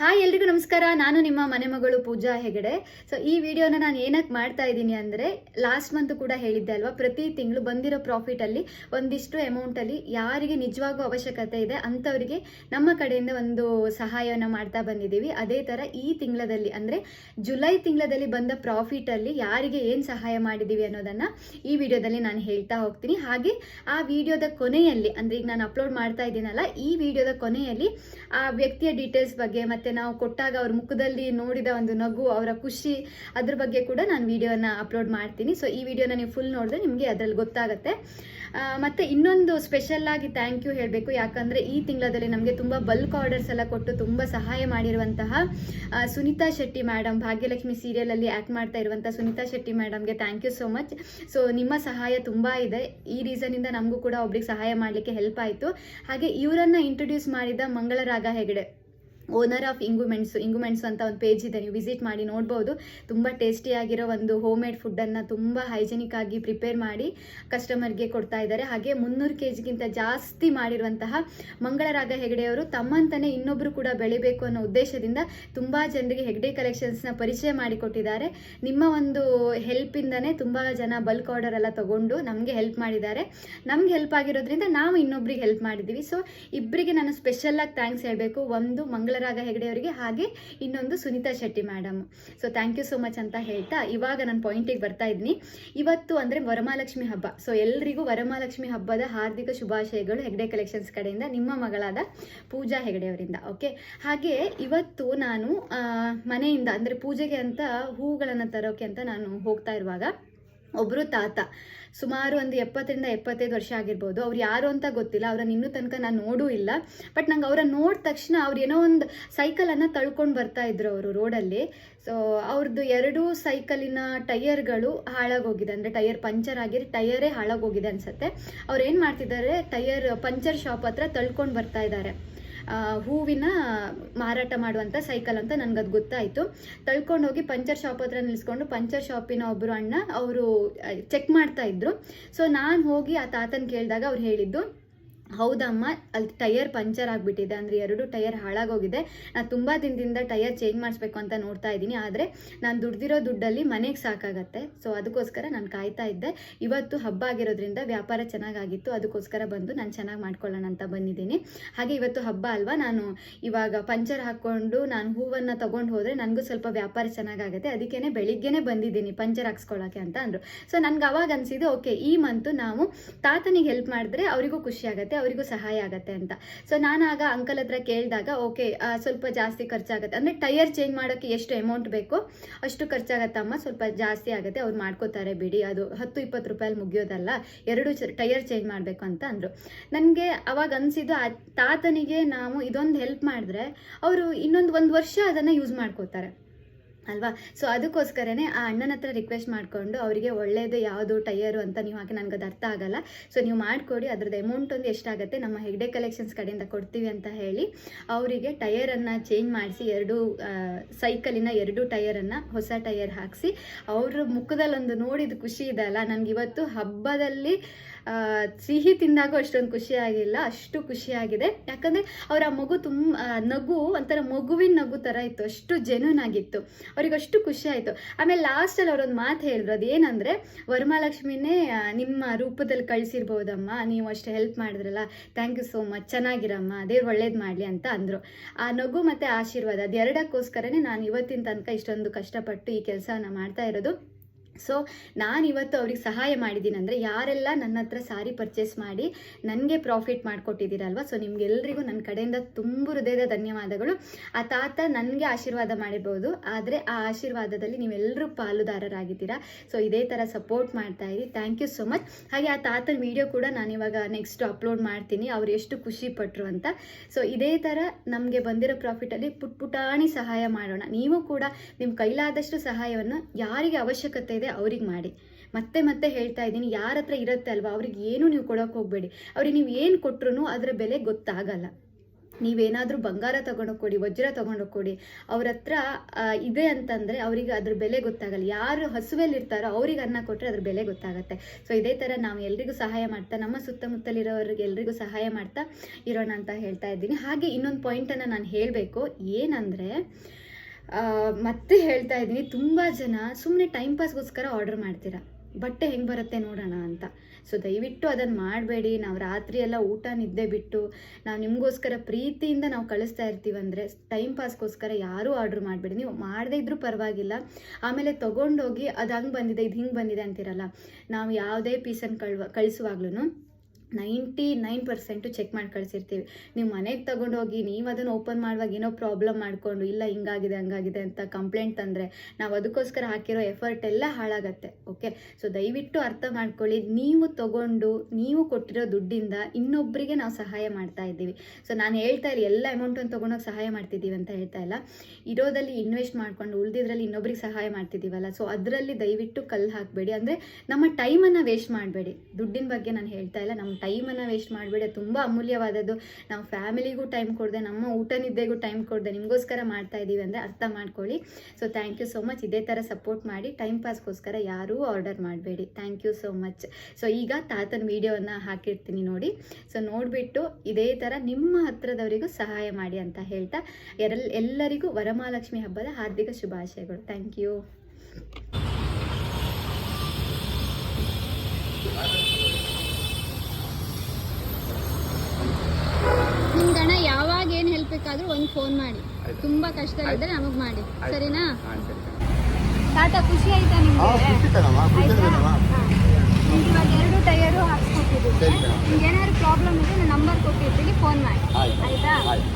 Hi ಎಲ್ರಿಗೂ ನಮಸ್ಕಾರ. ನಾನು ನಿಮ್ಮ ಮನೆ ಮಗಳು ಪೂಜಾ ಹೆಗಡೆ. ಸೊ ಈ ವಿಡಿಯೋನ ನಾನು ಏನಕ್ಕೆ ಮಾಡ್ತಾ ಇದ್ದೀನಿ ಅಂದರೆ ಲಾಸ್ಟ್ ಮಂತ್ ಕೂಡ ಹೇಳಿದ್ದೆ ಅಲ್ವಾ, ಪ್ರತಿ ತಿಂಗಳು ಬಂದಿರೋ ಪ್ರಾಫಿಟಲ್ಲಿ ಒಂದಿಷ್ಟು ಅಮೌಂಟಲ್ಲಿ ಯಾರಿಗೆ ನಿಜವಾಗೂ ಅವಶ್ಯಕತೆ ಇದೆ ಅಂಥವರಿಗೆ ನಮ್ಮ ಕಡೆಯಿಂದ ಒಂದು ಸಹಾಯವನ್ನು ಮಾಡ್ತಾ ಬಂದಿದ್ದೀವಿ. ಅದೇ ಥರ ಈ ತಿಂಗಳದಲ್ಲಿ ಅಂದರೆ, ಜುಲೈ ತಿಂಗಳದಲ್ಲಿ ಬಂದ ಪ್ರಾಫಿಟಲ್ಲಿ ಯಾರಿಗೆ ಏನು ಸಹಾಯ ಮಾಡಿದ್ದೀವಿ ಅನ್ನೋದನ್ನು ಈ ವಿಡಿಯೋದಲ್ಲಿ ನಾನು ಹೇಳ್ತಾ ಹೋಗ್ತೀನಿ. ಹಾಗೆ ಆ ವಿಡಿಯೋದ ಕೊನೆಯಲ್ಲಿ, ಅಂದರೆ ಈಗ ನಾನು ಅಪ್ಲೋಡ್ ಮಾಡ್ತಾ ಇದ್ದೀನಲ್ಲ, ಈ ವಿಡಿಯೋದ ಕೊನೆಯಲ್ಲಿ ಆ ವ್ಯಕ್ತಿಯ ಡೀಟೇಲ್ಸ್ ಬಗ್ಗೆ ಮತ್ತೆ ನಾವು ಕೊಟ್ಟಾಗ ಅವ್ರ ಮುಖದಲ್ಲಿ ನೋಡಿದ ಒಂದು ನಗು, ಅವರ ಖುಷಿ, ಅದ್ರ ಬಗ್ಗೆ ಕೂಡ ನಾನು ವಿಡಿಯೋನ ಅಪ್ಲೋಡ್ ಮಾಡ್ತೀನಿ. ಸೊ ಈ ವಿಡಿಯೋನ ನೀವು ಫುಲ್ ನೋಡಿದ್ರೆ ನಿಮಗೆ ಅದರಲ್ಲಿ ಗೊತ್ತಾಗುತ್ತೆ. ಮತ್ತೆ ಇನ್ನೊಂದು ಸ್ಪೆಷಲ್ ಆಗಿ ಥ್ಯಾಂಕ್ ಯು ಹೇಳಬೇಕು. ಯಾಕಂದ್ರೆ ಈ ತಿಂಗಳಲ್ಲಿ ನಮಗೆ ತುಂಬ ಬಲ್ಕ್ ಆರ್ಡರ್ಸ್ ಎಲ್ಲ ಕೊಟ್ಟು ತುಂಬ ಸಹಾಯ ಮಾಡಿರುವಂತಹ ಸುನಿತಾ ಶೆಟ್ಟಿ ಮೇಡಮ್ ಭಾಗ್ಯಲಕ್ಷ್ಮಿ ಸೀರಿಯಲಲ್ಲಿ ಆ್ಯಕ್ಟ್ ಮಾಡ್ತಾ ಇರುವಂಥ Sunita Shetty ಮೇಡಮ್ಗೆ thank you so much so ನಿಮ್ಮ ಸಹಾಯ ತುಂಬ ಇದೆ. ಈ ರೀಸನಿಂದ ನಮಗೂ ಕೂಡ ಒಬ್ರಿಗೆ ಸಹಾಯ ಮಾಡಲಿಕ್ಕೆ ಹೆಲ್ಪ್ ಆಯಿತು. ಹಾಗೆ ಇವರನ್ನ ಇಂಟ್ರೊಡ್ಯೂಸ್ ಮಾಡಿದ ಮಂಗಳರಾಗ ಹೆಗಡೆ. ಓನರ್ ಆಫ್ ಇಂಗುಮೆಂಟ್ಸ್ ಇಂಗುಮೆಂಟ್ಸ್ ಅಂತ ಒಂದು ಪೇಜ್ ಇದೆ, ನೀವು ವಿಸಿಟ್ ಮಾಡಿ ನೋಡ್ಬೋದು. ತುಂಬ ಟೇಸ್ಟಿಯಾಗಿರೋ ಒಂದು ಹೋಮ್ ಮೇಡ್ ಫುಡ್ಡನ್ನು ತುಂಬ ಹೈಜೆನಿಕ್ ಆಗಿ ಪ್ರಿಪೇರ್ ಮಾಡಿ ಕಸ್ಟಮರ್ಗೆ ಕೊಡ್ತಾ ಇದ್ದಾರೆ. ಹಾಗೆ ಮುನ್ನೂರು ಕೆ ಜಿಗಿಂತ ಜಾಸ್ತಿ ಮಾಡಿರುವಂತಹ ಮಂಗಳರಾಗ ಹೆಗಡೆಯವರು ತಮ್ಮಂತನೇ ಇನ್ನೊಬ್ಬರು ಕೂಡ ಬೆಳಿಬೇಕು ಅನ್ನೋ ಉದ್ದೇಶದಿಂದ ತುಂಬ ಜನರಿಗೆ ಹೆಗ್ಡೆ ಕಲೆಕ್ಷನ್ಸ್ನ ಪರಿಚಯ ಮಾಡಿಕೊಟ್ಟಿದ್ದಾರೆ ನಿಮ್ಮ ಒಂದು ಹೆಲ್ಪಿಂದನೇ ತುಂಬ ಜನ ಬಲ್ಕ್ ಆರ್ಡರ್ ಎಲ್ಲ ತೊಗೊಂಡು ನಮಗೆ ಹೆಲ್ಪ್ ಮಾಡಿದ್ದಾರೆ. ನಮ್ಗೆ ಹೆಲ್ಪ್ ಆಗಿರೋದ್ರಿಂದ ನಾವು ಇನ್ನೊಬ್ರಿಗೆ ಹೆಲ್ಪ್ ಮಾಡಿದ್ದೀವಿ. ಸೊ ಇಬ್ಬರಿಗೆ ನಾನು ಸ್ಪೆಷಲ್ ಆಗಿ ಥ್ಯಾಂಕ್ಸ್ ಹೇಳಬೇಕು. ಒಂದು ಮಂಗಳರಾಗ ಹೆಗಡೆ ಅವರಿಗೆ ಹಾಗೆ ಇನ್ನೊಂದು Sunitha Shetty madam so thank you so much ಅಂತ ಹೇಳ್ತಾ ಇವಾಗ ನಾನು ಪಾಯಿಂಟಿಗೆ ಬರ್ತಾ ಇದ್ದೀನಿ ಇವತ್ತು ಅಂದರೆ ವರಮಹಾಲಕ್ಷ್ಮಿ ಹಬ್ಬ. ಸೊ ಎಲ್ಲರಿಗೂ ವರಮಹಾಲಕ್ಷ್ಮಿ ಹಬ್ಬದ ಹಾರ್ದಿಕ ಶುಭಾಶಯಗಳು ಹೆಗ್ಡೆ ಕಲೆಕ್ಷನ್ಸ್ ಕಡೆಯಿಂದ ನಿಮ್ಮ ಮಗಳಾದ ಪೂಜಾ ಹೆಗಡೆಯವರಿಂದ ಓಕೆ ಹಾಗೆ ಇವತ್ತು ನಾನು ಮನೆಯಿಂದ ಅಂದರೆ ಪೂಜೆಗೆ ಅಂತ ಹೂಗಳನ್ನು ತರೋಕೆ ಅಂತ ನಾನು ಹೋಗ್ತಾ ಇರುವಾಗ ಒಬ್ಬರು ತಾತ. ಸುಮಾರು ಒಂದು ಎಪ್ಪತ್ತರಿಂದ ಎಪ್ಪತ್ತೈದು ವರ್ಷ ಆಗಿರ್ಬೋದು. ಅವ್ರು ಯಾರು ಅಂತ ಗೊತ್ತಿಲ್ಲ. ಅವ್ರನ್ನ ಇನ್ನೂ ತನಕ ನಾನು ನೋಡೂ ಇಲ್ಲ. ಬಟ್ ನಂಗೆ ಅವರ ನೋಡಿದ ತಕ್ಷಣ ಅವ್ರು ಏನೋ ಒಂದು ಸೈಕಲನ್ನು ತಳ್ಕೊಂಡು ಬರ್ತಾ ಇದ್ರು ಅವರು ರೋಡಲ್ಲಿ ಸೊ ಅವ್ರದ್ದು ಎರಡು ಸೈಕಲಿನ ಟೈಯರ್ಗಳು ಹಾಳಾಗೋಗಿದೆ. ಅಂದರೆ ಟೈಯರ್ ಪಂಚರ್ ಆಗಿರೋ ಟೈಯರೇ ಹಾಳಾಗೋಗಿದೆ ಅನಿಸುತ್ತೆ. ಅವ್ರು ಏನು ಮಾಡ್ತಿದ್ದಾರೆ? ಟೈಯರ್ ಪಂಚರ್ ಶಾಪ್ ಹತ್ರ ತಳ್ಕೊಂಡು ಬರ್ತಾ ಇದ್ದಾರೆ. ಹೂವಿನ ಮಾರಾಟ ಮಾಡುವಂಥ ಸೈಕಲ್ ಅಂತ ನನಗೆ ಅದು ಗೊತ್ತಾಯಿತು. ತಳ್ಕೊಂಡು ಹೋಗಿ ಪಂಚರ್ ಶಾಪ್ ಹತ್ರ ನಿಲ್ಲಿಸ್ಕೊಂಡು ಪಂಚರ್ ಶಾಪಿನ ಒಬ್ಬರು ಅಣ್ಣ, ಅವರು ಚೆಕ್ ಮಾಡ್ತಾ ಇದ್ರು. ಸೊ ನಾನು ಹೋಗಿ ಆ ತಾತನ ಕೇಳಿದಾಗ ಅವ್ರು ಹೇಳಿದ್ದು ಹೌದಮ್ಮ, ಅಲ್ಲಿ ಟೈಯರ್ ಪಂಚರ್ ಆಗಿಬಿಟ್ಟಿದೆ. ಅಂದರೆ ಎರಡು ಟೈಯರ್ ಹಾಳಾಗೋಗಿದೆ. ನಾನು ತುಂಬ ದಿನದಿಂದ ಟೈಯರ್ ಚೇಂಜ್ ಮಾಡಿಸ್ಬೇಕು ಅಂತ ನೋಡ್ತಾ ಇದ್ದೀನಿ. ಆದರೆ ನಾನು ದುಡ್ದಿರೋ ದುಡ್ಡಲ್ಲಿ ಮನೆಗೆ ಸಾಕಾಗತ್ತೆ. ಸೊ ಅದಕ್ಕೋಸ್ಕರ ನಾನು ಕಾಯ್ತಾ ಇದ್ದೆ. ಇವತ್ತು ಹಬ್ಬ ಆಗಿರೋದ್ರಿಂದ ವ್ಯಾಪಾರ ಚೆನ್ನಾಗಾಗಿತ್ತು. ಅದಕ್ಕೋಸ್ಕರ ಬಂದು ನಾನು ಚೆನ್ನಾಗಿ ಮಾಡ್ಕೊಳ್ಳೋಣ ಅಂತ ಬಂದಿದ್ದೀನಿ. ಹಾಗೆ ಇವತ್ತು ಹಬ್ಬ ಅಲ್ವಾ? ನಾನು ಇವಾಗ ಪಂಚರ್ ಹಾಕ್ಕೊಂಡು ನಾನು ಹೂವನ್ನು ತೊಗೊಂಡು ಹೋದರೆ ನನಗೂ ಸ್ವಲ್ಪ ವ್ಯಾಪಾರ ಚೆನ್ನಾಗಾಗುತ್ತೆ. ಅದಕ್ಕೇ ಬೆಳಿಗ್ಗೆನೇ ಬಂದಿದ್ದೀನಿ ಪಂಚರ್ ಹಾಕ್ಸ್ಕೊಳ್ಳೋಕೆ ಅಂತ ಅಂದರು. ಸೊ ನನಗೆ ಅವಾಗ ಅನಿಸಿದ್ದು, ಓಕೆ, ಈ ಮಂತು ನಾವು ತಾತನಿಗೆ ಹೆಲ್ಪ್ ಮಾಡಿದ್ರೆ ಅವರಿಗೂ ಖುಷಿ ಆಗುತ್ತೆ. ಅವರಿಗೂ ಸಹಾಯ ಆಗುತ್ತೆ ಅಂತ. ಸೊ ನಾನು ಆಗ ಅಂಕಲ್ ಹತ್ರ ಕೇಳಿದಾಗ ಓಕೆ ಸ್ವಲ್ಪ ಜಾಸ್ತಿ ಖರ್ಚಾಗುತ್ತೆ. ಅಂದರೆ ಟೈರ್ ಚೇಂಜ್ ಮಾಡೋಕ್ಕೆ ಎಷ್ಟು ಅಮೌಂಟ್ ಬೇಕೋ ಅಷ್ಟು ಖರ್ಚಾಗತ್ತಮ್ಮ. ಸ್ವಲ್ಪ ಜಾಸ್ತಿ ಆಗುತ್ತೆ. ಅವ್ರು ಮಾಡ್ಕೋತಾರೆ ಬಿಡಿ. ಅದು ಹತ್ತು, ಇಪ್ಪತ್ತು ರೂಪಾಯಲ್ಲಿ ಮುಗಿಯೋದಲ್ಲ. ಎರಡು ಟೈರ್ ಚೇಂಜ್ ಮಾಡಬೇಕು ಅಂತ ಅಂದರು. ನನಗೆ ಅವಾಗ ಅನಿಸಿದ್ದು, ಆ ತಾತನಿಗೆ ನಾವು ಇದೊಂದು ಹೆಲ್ಪ್ ಮಾಡಿದ್ರೆ, ಅವರು ಇನ್ನೊಂದು ಒಂದು ವರ್ಷ ಅದನ್ನು ಯೂಸ್ ಮಾಡ್ಕೋತಾರೆ. ಅಲ್ವಾ? ಸೊ ಅದಕ್ಕೋಸ್ಕರನೇ ಆ ಅಣ್ಣನ ಹತ್ರ ರಿಕ್ವೆಸ್ಟ್ ಮಾಡಿಕೊಂಡು ಅವರಿಗೆ ಒಳ್ಳೆಯದು ಯಾವುದು ಟೈಯರು ಅಂತ ನೀವು ಹಾಕಿ ನನಗೆ ಅದು ಅರ್ಥ ಆಗಲ್ಲ. ಸೊ ನೀವು ಮಾಡಿಕೊಡಿ ಅದ್ರದ್ದು ಅಮೌಂಟ್ ಒಂದು ಎಷ್ಟಾಗುತ್ತೆ ನಮ್ಮ ಹೆಗ್ಡೆ ಕಲೆಕ್ಷನ್ಸ್ ಕಡೆಯಿಂದ ಕೊಡ್ತೀವಿ ಅಂತ ಹೇಳಿ ಅವರಿಗೆ ಟಯರನ್ನು ಚೇಂಜ್ ಮಾಡಿಸಿ ಎರಡು ಸೈಕಲಿನ ಎರಡು ಟಯರನ್ನು ಹೊಸ ಟಯರ್ ಹಾಕಿಸಿ ಅವ್ರ ಮುಖದಲ್ಲಿ ಒಂದು ನೋಡಿದ ಖುಷಿ ಇದೆ ಅಲ್ಲ? ನನಗೆ ಇವತ್ತು ಹಬ್ಬದಲ್ಲಿ ಸಿಹಿ ತಿಂದಾಗ ಅಷ್ಟೊಂದು ಖುಷಿ ಆಗಿಲ್ಲ, ಅಷ್ಟು ಖುಷಿಯಾಗಿದೆ ಯಾಕಂದರೆ ಅವರ ಮಗು ತುಂಬ ನಗು ಒಂಥರ ಮಗುವಿನ ನಗು ಥರ ಇತ್ತು, ಅಷ್ಟು ಜೆನ್ಯೂನ್ ಆಗಿತ್ತು. ಅವ್ರಿಗೆ ಅಷ್ಟು ಖುಷಿ ಆಯಿತು. ಆಮೇಲೆ ಲಾಸ್ಟಲ್ಲಿ ಅವರೊಂದು ಮಾತು ಹೇಳಿದ್ರು. ಅದೇನಂದರೆ, ವರಮಹಾಲಕ್ಷ್ಮಿನೇ ನಿಮ್ಮ ರೂಪದಲ್ಲಿ ಕಳಿಸಿರ್ಬೋದಮ್ಮ. ನೀವು ಅಷ್ಟು ಹೆಲ್ಪ್ ಮಾಡಿದ್ರಲ್ಲ. ಥ್ಯಾಂಕ್ ಯು ಸೋ ಮಚ್ ಚೆನ್ನಾಗಿರಮ್ಮ. ದೇವ್ರು ಒಳ್ಳೇದು ಮಾಡಲಿ ಅಂತ ಅಂದರು. ಆ ನಗು ಮತ್ತು ಆಶೀರ್ವಾದ ಅದೆರಡಕ್ಕೋಸ್ಕರನೇ ನಾನು ಇವತ್ತಿನ ತನಕ ಇಷ್ಟೊಂದು ಕಷ್ಟಪಟ್ಟು ಈ ಕೆಲಸವನ್ನು ಮಾಡ್ತಾ ಇರೋದು. ಸೊ ನಾನು ಇವತ್ತು ಅವ್ರಿಗೆ ಸಹಾಯ ಮಾಡಿದ್ದೀನಿ ಅಂದರೆ ಯಾರೆಲ್ಲ ನನ್ನ ಹತ್ರ ಸಾರಿ ಪರ್ಚೇಸ್ ಮಾಡಿ ನನಗೆ ಪ್ರಾಫಿಟ್ ಮಾಡಿಕೊಟ್ಟಿದ್ದೀರಲ್ವ? ಸೊ ನಿಮಗೆಲ್ಲರಿಗೂ ನನ್ನ ಕಡೆಯಿಂದ ತುಂಬ ಹೃದಯದ ಧನ್ಯವಾದಗಳು. ಆ ತಾತ ನನಗೆ ಆಶೀರ್ವಾದ ಮಾಡಿರ್ಬೋದು. ಆದರೆ ಆ ಆಶೀರ್ವಾದದಲ್ಲಿ ನೀವೆಲ್ಲರೂ ಪಾಲುದಾರರಾಗಿದ್ದೀರಾ? ಸೊ ಇದೇ ಥರ ಸಪೋರ್ಟ್ ಮಾಡ್ತಾ ಇರಿ. ಥ್ಯಾಂಕ್ ಯು ಸೊ ಮಚ್ ಹಾಗೆ ಆ ತಾತನ ವಿಡಿಯೋ ಕೂಡ ನಾನು ಇವಾಗ ನೆಕ್ಸ್ಟ್ ಅಪ್ಲೋಡ್ ಮಾಡ್ತೀನಿ. ಅವ್ರು ಎಷ್ಟು ಖುಷಿ ಪಟ್ಟರು ಅಂತ. ಸೊ ಇದೇ ಥರ ನಮಗೆ ಬಂದಿರೋ ಪ್ರಾಫಿಟಲ್ಲಿ ಪುಟ್ ಪುಟಾಣಿ ಸಹಾಯ ಮಾಡೋಣ. ನೀವು ಕೂಡ ನಿಮ್ಮ ಕೈಲಾದಷ್ಟು ಸಹಾಯವನ್ನು ಯಾರಿಗೆ ಅವಶ್ಯಕತೆ ಇದೆ ಅವ್ರಿಗೆ ಮಾಡಿ. ಮತ್ತೆ ಮತ್ತೆ ಹೇಳ್ತಾ ಇದ್ದೀನಿ, ಯಾರ ಹತ್ರ ಇರುತ್ತೆ ಅಲ್ವಾ, ಅವ್ರಿಗೆ ಏನು ನೀವು ಕೊಡೋಕೆ ಹೋಗಬೇಡಿ. ಅವ್ರಿಗೆ ನೀವು ಏನು ಕೊಟ್ರು ಅದರ ಬೆಲೆ ಗೊತ್ತಾಗಲ್ಲ. ನೀವೇನಾದರೂ ಬಂಗಾರ ತೊಗೊಂಡೋಗಿ ಕೊಡಿ, ವಜ್ರ ತೊಗೊಂಡೋಗಿ ಕೊಡಿ, ಅವ್ರ ಹತ್ರ ಇದೆ ಅಂತಂದರೆ ಅವರಿಗೆ ಅದ್ರ ಬೆಲೆ ಗೊತ್ತಾಗಲ್ಲ. ಯಾರು ಹಸುವಲ್ಲಿರ್ತಾರೋ ಅವ್ರಿಗೆ ಅನ್ನ ಕೊಟ್ಟರೆ ಅದ್ರ ಬೆಲೆ ಗೊತ್ತಾಗುತ್ತೆ. ಸೊ ಇದೇ ಥರ ನಾವು ಎಲ್ರಿಗೂ ಸಹಾಯ ಮಾಡ್ತಾ, ನಮ್ಮ ಸುತ್ತಮುತ್ತಲಿರೋರಿಗೆ ಎಲ್ರಿಗೂ ಸಹಾಯ ಮಾಡ್ತಾ ಇರೋಣ ಅಂತ ಹೇಳ್ತಾ ಇದ್ದೀನಿ. ಹಾಗೆ ಇನ್ನೊಂದು ಪಾಯಿಂಟನ್ನು ನಾನು ಹೇಳಬೇಕು. ಏನಂದರೆ ಮತ್ತೆ ಹೇಳ್ತಾ ಇದ್ದೀನಿ, ತುಂಬ ಜನ ಸುಮ್ಮನೆ ಟೈಮ್ ಪಾಸ್ಗೋಸ್ಕರ ಆರ್ಡರ್ ಮಾಡ್ತೀರಾ. ಬಟ್ಟೆ ಹೆಂಗೆ ಬರುತ್ತೆ ನೋಡೋಣ ಅಂತ. ಸೊ ದಯವಿಟ್ಟು ಅದನ್ನು ಮಾಡಬೇಡಿ. ನಾವು ರಾತ್ರಿ ಎಲ್ಲ ಊಟ, ನಿದ್ದೆ ಬಿಟ್ಟು ನಾವು ನಿಮಗೋಸ್ಕರ ಪ್ರೀತಿಯಿಂದ ನಾವು ಕಳಿಸ್ತಾ ಇರ್ತೀವಂದರೆ ಟೈಮ್ ಪಾಸ್ಗೋಸ್ಕರ ಯಾರೂ ಆರ್ಡ್ರ್ ಮಾಡಬೇಡಿ. ನೀವು ಮಾಡದೇ ಇದ್ರೂ ಪರವಾಗಿಲ್ಲ. ಆಮೇಲೆ ತೊಗೊಂಡೋಗಿ ಅದು ಹಂಗೆ ಬಂದಿದೆ, ಇದು ಹಿಂಗೆ ಬಂದಿದೆ ಅಂತಿರಲ್ಲ, ನಾವು ಯಾವುದೇ ಪೀಸನ್ನು ಕಳ್ವ ಕಳಿಸುವಾಗ್ಲೂ ನೈಂಟಿ ನೈನ್ ಪರ್ಸೆಂಟು ಚೆಕ್ ಮಾಡಿ ಕಳಿಸಿರ್ತೀವಿ. ನೀವು ಮನೆಗೆ ತಗೊಂಡೋಗಿ ನೀವು ಅದನ್ನು ಓಪನ್ ಮಾಡುವಾಗ ಏನೋ ಪ್ರಾಬ್ಲಮ್ ಮಾಡಿಕೊಂಡು, ಇಲ್ಲ ಹಿಂಗಾಗಿದೆ, ಹಂಗಾಗಿದೆ ಅಂತ ಕಂಪ್ಲೇಂಟ್ ತಂದರೆ ನಾವು ಅದಕ್ಕೋಸ್ಕರ ಹಾಕಿರೋ ಎಫರ್ಟ್ ಎಲ್ಲ ಹಾಳಾಗತ್ತೆ, ಓಕೆ? ಸೊ, ದಯವಿಟ್ಟು ಅರ್ಥ ಮಾಡ್ಕೊಳ್ಳಿ. ನೀವು ತಗೊಂಡು, ನೀವು ಕೊಟ್ಟಿರೋ ದುಡ್ಡಿಂದ ಇನ್ನೊಬ್ಬರಿಗೆ ನಾವು ಸಹಾಯ ಮಾಡ್ತಾ ಇದ್ದೀವಿ. ಸೊ, ನಾನು ಹೇಳ್ತಾ ಇಲ್ಲ ಎಲ್ಲ ಅಮೌಂಟನ್ನು ತೊಗೊಂಡೋಗಿ ಸಹಾಯ ಮಾಡ್ತಿದ್ದೀವಿ ಅಂತ ಹೇಳ್ತಾ ಇಲ್ಲ. ಇರೋದಲ್ಲಿ ಇನ್ವೆಸ್ಟ್ ಮಾಡ್ಕೊಂಡು, ಉಳಿದಿದ್ರಲ್ಲಿ ಇನ್ನೊಬ್ರಿಗೆ ಸಹಾಯ ಮಾಡ್ತಿದ್ದೀವಲ್ಲ, ಸೊ, ಅದರಲ್ಲಿ ದಯವಿಟ್ಟು ಕಲ್ಲು ಹಾಕಬೇಡಿ. ಅಂದರೆ ನಮ್ಮ ಟೈಮನ್ನು ವೇಸ್ಟ್ ಮಾಡಬೇಡಿ. ದುಡ್ಡಿನ ಬಗ್ಗೆ ನಾನು ಹೇಳ್ತಾ ಇಲ್ಲ ನಮ್ಮ ಟೈಮನ್ನು ವೇಸ್ಟ್ ಮಾಡಬೇಡಿ, ತುಂಬ ಅಮೂಲ್ಯವಾದದ್ದು. ನಾವು ಫ್ಯಾಮಿಲಿಗೂ ಟೈಮ್ ಕೊಡದೆ, ನಮ್ಮ ಊಟ ನಿದ್ದೆಗೂ ಟೈಮ್ ಕೊಡದೆ, ನಿಮಗೋಸ್ಕರ ಮಾಡ್ತಾ ಇದ್ದೀವಿ ಅಂದರೆ ಅರ್ಥ ಮಾಡ್ಕೊಳ್ಳಿ. So thank you so much ಇದೇ ಥರ ಸಪೋರ್ಟ್ ಮಾಡಿ ಟೈಮ್ ಪಾಸ್ಗೋಸ್ಕರ ಯಾರೂ ಆರ್ಡರ್ ಮಾಡಬೇಡಿ. Thank you so much so ಈಗ ತಾತನ ವಿಡಿಯೋವನ್ನು ಹಾಕಿರ್ತೀನಿ ನೋಡಿ. ಸೊ ನೋಡಿಬಿಟ್ಟು ಇದೇ ಥರ ನಿಮ್ಮ ಹತ್ರದವರಿಗೂ ಸಹಾಯ ಮಾಡಿ ಅಂತ ಹೇಳ್ತಾ, ಎರಲ್, ಎಲ್ಲರಿಗೂ ವರಮಹಾಲಕ್ಷ್ಮಿ ಹಬ್ಬದ ಹಾರ್ದಿಕ ಶುಭಾಶಯಗಳು. ಥ್ಯಾಂಕ್ ಯು ನಿಮ್ಗೆ ಅಣ್ಣ ಯಾವಾಗ ಬೇಕಾದ್ರೂ ಒಂದು ಫೋನ್ ಮಾಡಿ. ತುಂಬಾ ಕಷ್ಟ ಇದ್ರೆ ನಮಗ್ ಮಾಡಿ. ಸರಿನಾ? ತಾತ ಖುಷಿ ಆಯ್ತಾ ನಿಮ್ಗೆ. ಇವಾಗ ಎರಡು ಟೈರು ಹಾಕ್ಸ್ಕೊಟ್ಟಿದ್ದೀನಿ. ನಿಮ್ಗೆ ಏನಾದ್ರು ಪ್ರಾಬ್ಲಮ್ ಇದ್ರೆ ನಾನು ನಂಬರ್ ಕೊಟ್ಟಿರ್ತೀನಿ ಫೋನ್ ಮಾಡಿ. ಆಯ್ತು.